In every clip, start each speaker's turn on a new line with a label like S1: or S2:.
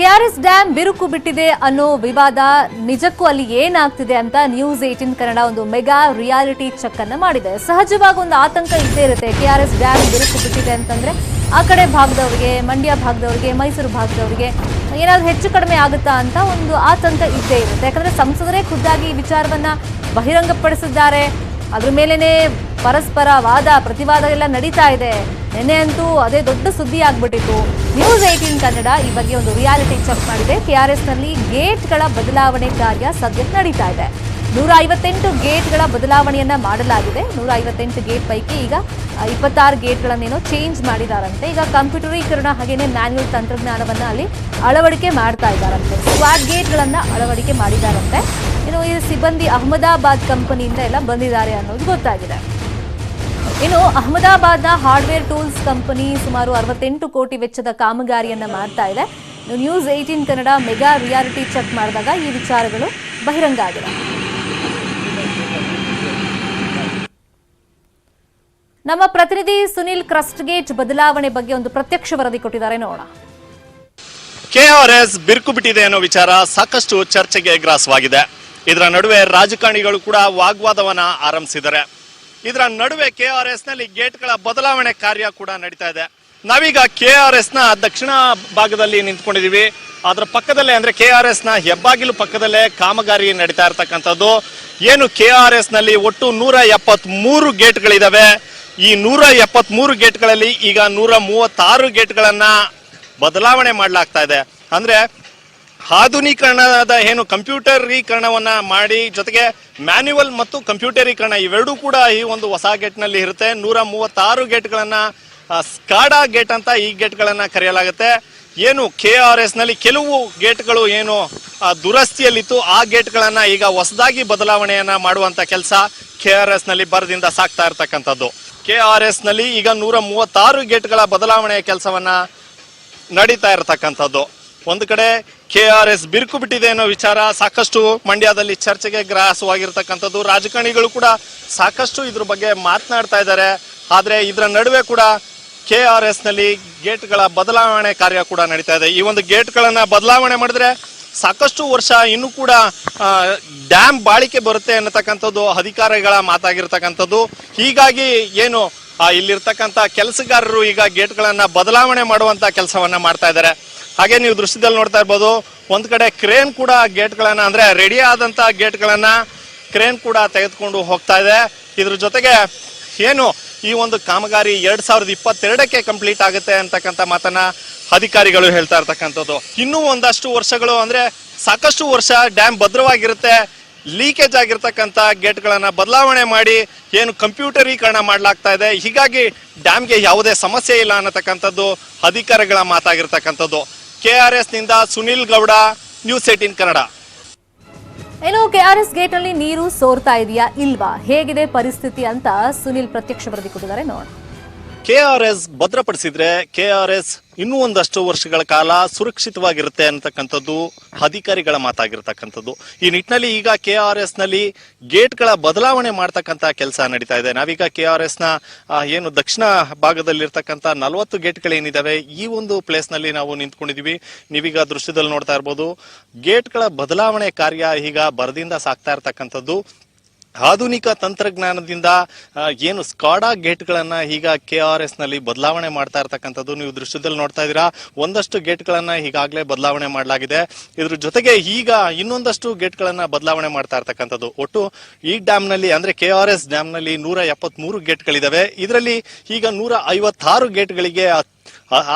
S1: KRS dam ಬಿರುಕು ಬಿಟ್ಟಿದೆ ಅನ್ನೋ ವಿವಾದ ನಿಜಕ್ಕೂ ಅಲ್ಲಿ ಏನಾಗ್ತಿದೆ ಅಂತ ನ್ಯೂಸ್ ಏಟಿನ್ ಕನ್ನಡ ಒಂದು ಮೆಗಾ ರಿಯಾಲಿಟಿ ಚೆಕ್ ಅನ್ನ ಮಾಡಿದೆ. ಸಹಜವಾಗಿ ಒಂದು ಆತಂಕ ಇದ್ದೇ ಇರುತ್ತೆ ಕೆಆರ್ಎಸ್ ಡ್ಯಾಮ್ ಬಿರುಕು ಬಿಟ್ಟಿದೆ ಅಂತಂದ್ರೆ ಆ ಕಡೆ ಭಾಗದವರಿಗೆ, ಮಂಡ್ಯ ಭಾಗದವರಿಗೆ, ಮೈಸೂರು ಭಾಗದವರಿಗೆ ಏನಾದ್ರು ಹೆಚ್ಚು ಕಡಿಮೆ ಆಗುತ್ತಾ ಅಂತ ಒಂದು ಆತಂಕ ಇದ್ದೇ ಇರುತ್ತೆ. ಯಾಕಂದ್ರೆ ಸಂಸದರೇ ಖುದ್ದಾಗಿ ಈ ವಿಚಾರವನ್ನ ಬಹಿರಂಗಪಡಿಸಿದ್ದಾರೆ. ಅದ್ರ ಮೇಲೇನೆ ಪರಸ್ಪರ ವಾದ ಪ್ರತಿವಾದ ಎಲ್ಲ ನಡೀತಾ ಇದೆ. ನಿನ್ನೆ ಅಂತೂ ಅದೇ ದೊಡ್ಡ ಸುದ್ದಿ ಆಗ್ಬಿಟ್ಟಿತ್ತು. ನ್ಯೂಸ್ ಏಟೀನ್ ಕನ್ನಡ ಈ ಬಗ್ಗೆ ಒಂದು ರಿಯಾಲಿಟಿ ಚೆಕ್ ಮಾಡಿದೆ. ಕೆಆರ್ಎಸ್ನಲ್ಲಿ ಗೇಟ್ಗಳ ಬದಲಾವಣೆ ಕಾರ್ಯ ಸದ್ಯಕ್ಕೆ ನಡೀತಾ ಇದೆ. ನೂರ ಐವತ್ತೆಂಟು ಗೇಟ್ಗಳ ಬದಲಾವಣೆಯನ್ನ ಮಾಡಲಾಗಿದೆ. ನೂರ ಐವತ್ತೆಂಟು ಗೇಟ್ ಪೈಕಿ ಈಗ ಇಪ್ಪತ್ತಾರು ಗೇಟ್ಗಳನ್ನೇನೋ ಚೇಂಜ್ ಮಾಡಿದಾರಂತೆ. ಈಗ ಕಂಪ್ಯೂಟರೀಕರಣ ಹಾಗೇನೆ ಮ್ಯಾನ್ಯಲ್ ತಂತ್ರಜ್ಞಾನವನ್ನ ಅಲ್ಲಿ ಅಳವಡಿಕೆ ಮಾಡ್ತಾ ಇದ್ದಾರಂತೆ ಸ್ವಾಟ್ ಗೇಟ್ಗಳನ್ನ ಅಳವಡಿಕೆ ಮಾಡಿದಾರಂತೆ. ಇನ್ನು ಈ ಸಿಬ್ಬಂದಿ ಅಹಮದಾಬಾದ್ ಕಂಪನಿಯಿಂದ ಎಲ್ಲ ಬಂದಿದ್ದಾರೆ ಅನ್ನೋದು ಗೊತ್ತಾಗಿದೆ. ಇನ್ನು ಅಹಮದಾಬಾದ್ನ ಹಾರ್ಡ್ವೇರ್ ಟೂಲ್ಸ್ ಕಂಪನಿ ಸುಮಾರು ಅರವತ್ತೆಂಟು ಕೋಟಿ ವೆಚ್ಚದ ಕಾಮಗಾರಿಯನ್ನ ಮಾಡ್ತಾ ಇದೆ. News eighteen Kannada mega reality check ಮಾಡಿದಾಗ ಈ ವಿಚಾರಗಳು ಬಹಿರಂಗ ಆಗಿದೆ ನಮ್ಮ ಪ್ರತಿನಿಧಿ ಸುನಿಲ್ ಕ್ರಸ್ಟ್ಗೇಟ್ ಬದಲಾವಣೆ ಬಗ್ಗೆ ಒಂದು ಪ್ರತ್ಯಕ್ಷ ವರದಿ ಕೊಟ್ಟಿದ್ದಾರೆ. ನೋಡೋಣ.
S2: ಕೆಆರ್ಎಸ್ ಬಿರುಕು ಬಿಟ್ಟಿದೆ ಅನ್ನೋ ವಿಚಾರ ಸಾಕಷ್ಟು ಚರ್ಚೆಗೆ ಗ್ರಾಸವಾಗಿದೆ. ಇದರ ನಡುವೆ ರಾಜಕಾರಣಿಗಳು ಕೂಡ ವಾಗ್ವಾದವನ್ನ ಆರಂಭಿಸಿದ್ದಾರೆ. ಇದರ ನಡುವೆ ಕೆ ಆರ್ ಎಸ್ನಲ್ಲಿ ಗೇಟ್ಗಳ ಬದಲಾವಣೆ ಕಾರ್ಯ ಕೂಡ ನಡೀತಾ ಇದೆ. ನಾವೀಗ ಕೆ ಆರ್ ಎಸ್ನ ದಕ್ಷಿಣ ಭಾಗದಲ್ಲಿ ನಿಂತ್ಕೊಂಡಿದೀವಿ ಅದರ ಪಕ್ಕದಲ್ಲೇ ಅಂದ್ರೆ ಕೆಆರ್ಎಸ್ನ ಹೆಬ್ಬಾಗಿಲು ಪಕ್ಕದಲ್ಲೇ ಕಾಮಗಾರಿ ನಡೀತಾ ಇರತಕ್ಕಂಥದ್ದು. ಏನು ಕೆ ಆರ್ ಎಸ್ನಲ್ಲಿ ಒಟ್ಟು ನೂರ ಎಪ್ಪತ್ ಮೂರು ಗೇಟ್ಗಳಿದಾವೆ. ಈ ನೂರ ಎಪ್ಪತ್ ಮೂರು ಗೇಟ್ಗಳಲ್ಲಿ ಈಗ ನೂರ ಮೂವತ್ತಾರು ಗೇಟ್ಗಳನ್ನ ಬದಲಾವಣೆ ಮಾಡಲಾಗ್ತಾ ಇದೆ. ಅಂದ್ರೆ ಆಧುನೀಕರಣದ ಏನು ಕಂಪ್ಯೂಟರೀಕರಣವನ್ನ ಮಾಡಿ, ಜೊತೆಗೆ ಮ್ಯಾನ್ಯುವಲ್ ಮತ್ತು ಕಂಪ್ಯೂಟರೀಕರಣ ಇವೆರಡೂ ಕೂಡ ಈ ಒಂದು ಹೊಸ ಗೇಟ್ನಲ್ಲಿ ಇರುತ್ತೆ. ನೂರ ಮೂವತ್ತಾರು ಗೇಟ್ಗಳನ್ನ ಸ್ಕಾಡಾ ಗೇಟ್ ಅಂತ ಈ ಗೇಟ್ಗಳನ್ನ ಕರೆಯಲಾಗುತ್ತೆ. ಏನು ಕೆ ಆರ್ ಎಸ್ನಲ್ಲಿ ಕೆಲವು ಗೇಟ್ಗಳು ಏನು ದುರಸ್ತಿಯಲ್ಲಿತ್ತು. ಆ ಗೇಟ್ಗಳನ್ನ ಈಗ ಹೊಸದಾಗಿ ಬದಲಾವಣೆಯನ್ನ ಮಾಡುವಂತ ಕೆಲಸ ಕೆ ಆರ್ ಎಸ್ನಲ್ಲಿ ಬರದಿಂದ ಸಾಕ್ತಾ ಇರ್ತಕ್ಕಂಥದ್ದು. ಕೆ ಆರ್ ಎಸ್ನಲ್ಲಿ ಈಗ ನೂರ ಮೂವತ್ತಾರು ಗೇಟ್ಗಳ ಬದಲಾವಣೆಯ ಕೆಲಸವನ್ನ ನಡೀತಾ ಇರತಕ್ಕಂಥದ್ದು. ಒಂದು ಕಡೆ ಕೆ ಆರ್ ಎಸ್ ಬಿರುಕು ಬಿಟ್ಟಿದೆ ಅನ್ನೋ ವಿಚಾರ ಸಾಕಷ್ಟು ಮಂಡ್ಯದಲ್ಲಿ ಚರ್ಚೆಗೆ ಗ್ರಾಸವಾಗಿರ್ತಕ್ಕಂಥದ್ದು. ರಾಜಕಾರಣಿಗಳು ಕೂಡ ಸಾಕಷ್ಟು ಇದ್ರ ಬಗ್ಗೆ ಮಾತನಾಡ್ತಾ ಇದ್ದಾರೆ. ಆದರೆ ಇದರ ನಡುವೆ ಕೂಡ ಕೆ ಆರ್ ಎಸ್ನಲ್ಲಿ ಗೇಟ್ಗಳ ಬದಲಾವಣೆ ಕಾರ್ಯ ಕೂಡ ನಡೀತಾ ಇದೆ. ಈ ಒಂದು ಗೇಟ್ಗಳನ್ನ ಬದಲಾವಣೆ ಮಾಡಿದ್ರೆ ಸಾಕಷ್ಟು ವರ್ಷ ಇನ್ನೂ ಕೂಡ ಡ್ಯಾಮ್ ಬಾಳಿಕೆ ಬರುತ್ತೆ ಅನ್ನತಕ್ಕಂಥದ್ದು, ಅಧಿಕಾರಿಗಳ ಮಾತಾಗಿರ್ತಕ್ಕಂಥದ್ದು. ಹೀಗಾಗಿ ಏನು ಇಲ್ಲಿರ್ತಕ್ಕಂಥ ಕೆಲಸಗಾರರು ಈಗ ಗೇಟ್ಗಳನ್ನ ಬದಲಾವಣೆ ಮಾಡುವಂತ ಕೆಲಸವನ್ನ ಮಾಡ್ತಾ ಇದ್ದಾರೆ. ಹಾಗೆ ನೀವು ದೃಶ್ಯದಲ್ಲಿ ನೋಡ್ತಾ ಇರ್ಬೋದು, ಒಂದ್ ಕಡೆ ಕ್ರೇನ್ ಕೂಡ ಗೇಟ್ಗಳನ್ನ, ಅಂದ್ರೆ ರೆಡಿ ಆದಂತ ಗೇಟ್ಗಳನ್ನ ಕ್ರೇನ್ ಕೂಡ ತೆಗೆದುಕೊಂಡು ಹೋಗ್ತಾ ಇದೆ. ಇದ್ರ ಜೊತೆಗೆ ಏನು, ಈ ಒಂದು ಕಾಮಗಾರಿ ಎರಡ್ ಸಾವಿರದ ಇಪ್ಪತ್ತೆರಡಕ್ಕೆ ಕಂಪ್ಲೀಟ್ ಆಗುತ್ತೆ ಅಂತಕ್ಕಂಥ ಮಾತನ್ನ ಅಧಿಕಾರಿಗಳು ಹೇಳ್ತಾ ಇರ್ತಕ್ಕಂಥದ್ದು. ಇನ್ನೂ ಒಂದಷ್ಟು ವರ್ಷಗಳು, ಅಂದ್ರೆ ಸಾಕಷ್ಟು ವರ್ಷ ಡ್ಯಾಮ್ ಭದ್ರವಾಗಿರುತ್ತೆ ಲೀಕೇಜ್ ಆಗಿರ್ತಕ್ಕಂಥ ಗೇಟ್ಗಳನ್ನ ಬದಲಾವಣೆ ಮಾಡಿ ಏನು ಕಂಪ್ಯೂಟರೀಕರಣ ಮಾಡಲಾಗ್ತಾ ಇದೆ. ಹೀಗಾಗಿ ಡ್ಯಾಮ್ಗೆ ಯಾವುದೇ ಸಮಸ್ಯೆ ಇಲ್ಲ ಅನ್ನತಕ್ಕಂಥದ್ದು ಅಧಿಕಾರಿಗಳ ಮಾತಾಗಿರ್ತಕ್ಕಂಥದ್ದು. ಕೆ ಆರ್ ಎಸ್ನಿಂದ ಸುನಿಲ್ ಗೌಡ, ನ್ಯೂಸ್ ಏಟೀನ್ ಕನ್ನಡ.
S1: ಏನು ಕೆಆರ್ಎಸ್ ಗೇಟ್ ಅಲ್ಲಿ ನೀರು ಸೋರ್ತಾ ಇದೆಯಾ ಇಲ್ವಾ? ಹೇಗಿದೆ ಪರಿಸ್ಥಿತಿ ಅಂತ ಸುನಿಲ್ ಪ್ರತ್ಯಕ್ಷ ವರದಿ ಕೊಟ್ಟಿದ್ದಾರೆ. ನೋಡೋಣ.
S2: ಕೆ ಆರ್ ಎಸ್ ಭದ್ರಪಡಿಸಿದ್ರೆ ಕೆ ಆರ್ ಎಸ್ ಇನ್ನೂ ಒಂದಷ್ಟು ವರ್ಷಗಳ ಕಾಲ ಸುರಕ್ಷಿತವಾಗಿರುತ್ತೆ ಅಂತಕ್ಕಂಥದ್ದು ಅಧಿಕಾರಿಗಳ ಮಾತಾಗಿರ್ತಕ್ಕಂಥದ್ದು. ಈ ನಿಟ್ಟಿನಲ್ಲಿ ಈಗ ಕೆ ಆರ್ ಎಸ್ನಲ್ಲಿ ಗೇಟ್ಗಳ ಬದಲಾವಣೆ ಮಾಡ್ತಕ್ಕಂಥ ಕೆಲಸ ನಡೀತಾ ಇದೆ. ನಾವೀಗ ಕೆ ಆರ್ ಎಸ್ನ ಏನು ದಕ್ಷಿಣ ಭಾಗದಲ್ಲಿರ್ತಕ್ಕಂಥ ನಲವತ್ತು ಗೇಟ್ಗಳೇನಿದಾವೆ ಈ ಒಂದು ಪ್ಲೇಸ್ನಲ್ಲಿ ನಾವು ನಿಂತ್ಕೊಂಡಿದೀವಿ. ನೀವೀಗ ದೃಶ್ಯದಲ್ಲಿ ನೋಡ್ತಾ ಇರ್ಬೋದು, ಗೇಟ್ಗಳ ಬದಲಾವಣೆ ಕಾರ್ಯ ಈಗ ಬರದಿಂದ ಸಾಕ್ತಾ ಇರ್ತಕ್ಕಂಥದ್ದು. ಆಧುನಿಕ ತಂತ್ರಜ್ಞಾನದಿಂದ ಏನು ಸ್ಕಾಡಾ ಗೇಟ್ಗಳನ್ನ ಈಗ ಕೆ ಆರ್ ಎಸ್ನಲ್ಲಿ ಬದಲಾವಣೆ ಮಾಡ್ತಾ ಇರ್ತಕ್ಕಂಥದ್ದು ನೀವು ದೃಶ್ಯದಲ್ಲಿ ನೋಡ್ತಾ ಇದ್ದೀರಾ. ಒಂದಷ್ಟು ಗೇಟ್ಗಳನ್ನ ಈಗಾಗಲೇ ಬದಲಾವಣೆ ಮಾಡಲಾಗಿದೆ. ಇದ್ರ ಜೊತೆಗೆ ಈಗ ಇನ್ನೊಂದಷ್ಟು ಗೇಟ್ಗಳನ್ನ ಬದಲಾವಣೆ ಮಾಡ್ತಾ ಇರ್ತಕ್ಕಂಥದ್ದು. ಒಟ್ಟು ಈ ಡ್ಯಾಮ್ನಲ್ಲಿ ಅಂದ್ರೆ ಕೆ ಆರ್ ಎಸ್ ಡ್ಯಾಮ್ನಲ್ಲಿ ನೂರ ಎಪ್ಪತ್ಮೂರು ಗೇಟ್ಗಳಿದಾವೆ. ಇದರಲ್ಲಿ ಈಗ ನೂರ ಐವತ್ತಾರು ಗೇಟ್ಗಳಿಗೆ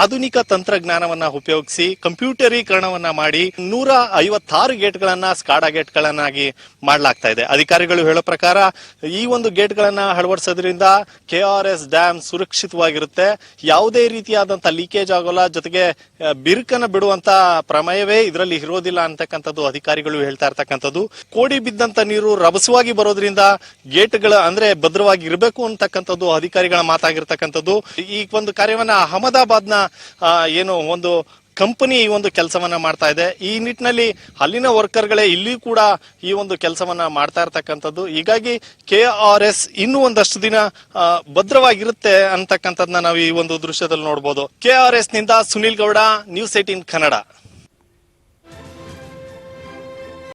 S2: ಆಧುನಿಕ ತಂತ್ರಜ್ಞಾನವನ್ನ ಉಪಯೋಗಿಸಿ ಕಂಪ್ಯೂಟರೀಕರಣವನ್ನ ಮಾಡಿ ನೂರ ಐವತ್ತಾರು ಗೇಟ್ಗಳನ್ನ ಸ್ಕಾಡಾ ಗೇಟ್ಗಳನ್ನಾಗಿ ಮಾಡಲಾಗ್ತಾ ಇದೆ. ಅಧಿಕಾರಿಗಳು ಹೇಳೋ ಪ್ರಕಾರ ಈ ಒಂದು ಗೇಟ್ಗಳನ್ನ ಅಳವಡಿಸೋದ್ರಿಂದ ಕೆ ಆರ್ ಎಸ್ ಡ್ಯಾಮ್ ಸುರಕ್ಷಿತವಾಗಿರುತ್ತೆ. ಯಾವುದೇ ರೀತಿಯಾದಂತ ಲೀಕೇಜ್ ಆಗೋಲ್ಲ. ಜೊತೆಗೆ ಬಿರುಕನ್ನ ಬಿಡುವಂತ ಪ್ರಮೇಯವೇ ಇದರಲ್ಲಿ ಇರೋದಿಲ್ಲ ಅಂತಕ್ಕಂಥದ್ದು ಅಧಿಕಾರಿಗಳು ಹೇಳ್ತಾ ಇರ್ತಕ್ಕಂಥದ್ದು. ಕೋಡಿ ಬಿದ್ದಂತ ನೀರು ರಭಸವಾಗಿ ಬರೋದ್ರಿಂದ ಗೇಟ್ಗಳ, ಅಂದ್ರೆ ಭದ್ರವಾಗಿ ಇರಬೇಕು ಅಂತಕ್ಕಂಥದ್ದು ಅಧಿಕಾರಿಗಳ ಮಾತಾಗಿರ್ತಕ್ಕಂಥದ್ದು. ಈ ಒಂದು ಕಾರ್ಯವನ್ನ ಅಹಮದಾಬಾದ್ನ ಏನು ಒಂದು ಕಂಪನಿ ಈ ಒಂದು ಕೆಲಸವನ್ನ ಮಾಡ್ತಾ ಇದೆ. ಈ ನಿಟ್ಟಿನಲ್ಲಿ ಅಲ್ಲಿನ ವರ್ಕರ್ಗಳೇ ಇಲ್ಲಿ ಕೂಡ ಈ ಒಂದು ಕೆಲಸವನ್ನ ಮಾಡ್ತಾ ಇರ್ತಕ್ಕಂಥದ್ದು. ಹೀಗಾಗಿ ಕೆ ಆರ್ ಎಸ್ ಇನ್ನೂ ಒಂದಷ್ಟು ದಿನ ಭದ್ರವಾಗಿರುತ್ತೆ ಅಂತಕ್ಕಂಥದ್ನ ನಾವು ಈ ಒಂದು ದೃಶ್ಯದಲ್ಲಿ ನೋಡ್ಬೋದು. ಕೆ ಆರ್ ಎಸ್ನಿಂದ ಸುನಿಲ್ ಗೌಡ, ನ್ಯೂಸ್ ಏಟೀನ್ ಕನ್ನಡ.